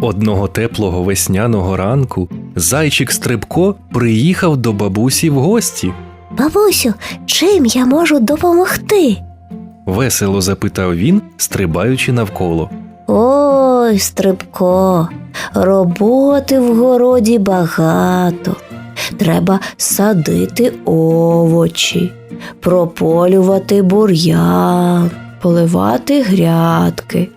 Одного теплого весняного ранку зайчик Стрибко приїхав до бабусі в гості. Бабусю, чим я можу допомогти? Весело запитав він, стрибаючи навколо. Ой, стрибко, роботи в городі багато. Треба садити овочі, прополювати бур'ян, поливати грядки.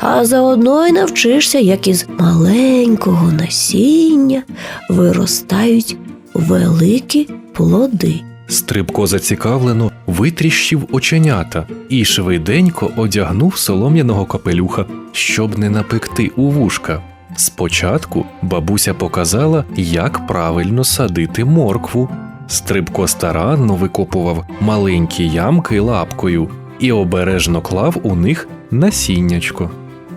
А заодно й навчишся, як із маленького насіння виростають великі плоди. Стрибко зацікавлено витріщив оченята і швиденько одягнув солом'яного капелюха, щоб не напекти у вушка. Спочатку бабуся показала, як правильно садити моркву. Стрибко старанно викопував маленькі ямки лапкою і обережно клав у них насіннячко.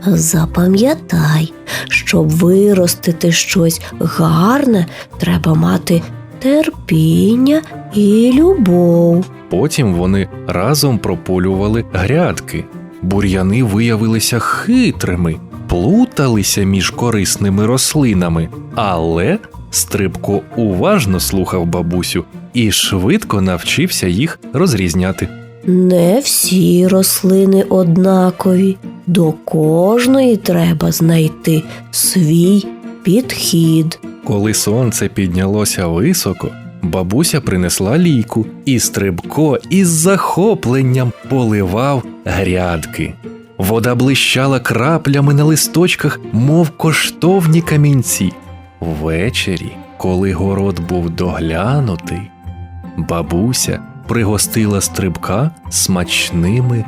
Запам'ятай, щоб виростити щось гарне, треба мати терпіння і любов. Потім вони разом прополювали грядки. Бур'яни виявилися хитрими, плуталися між корисними рослинами, але Стрибко уважно слухав бабусю і швидко навчився їх розрізняти. Не всі рослини однакові, до кожної треба знайти свій підхід. Коли сонце піднялося високо, бабуся принесла лійку, і Стрибко із захопленням поливав грядки. Вода блищала краплями на листочках, мов коштовні камінці. Ввечері, коли город був доглянутий, бабуся пригостила стрибка смачними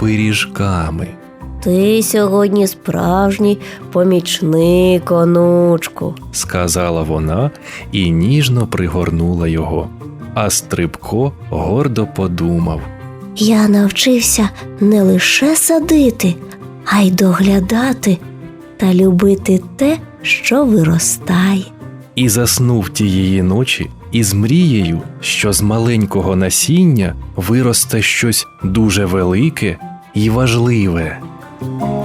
пиріжками. Ти сьогодні справжній помічник, онучку. сказала вона і ніжно пригорнула його. А Стрибко гордо подумав. Я навчився не лише садити, а й доглядати та любити те, що виростає. і заснув тієї ночі із мрією, що з маленького насіння виросте щось дуже велике і важливе. Oh.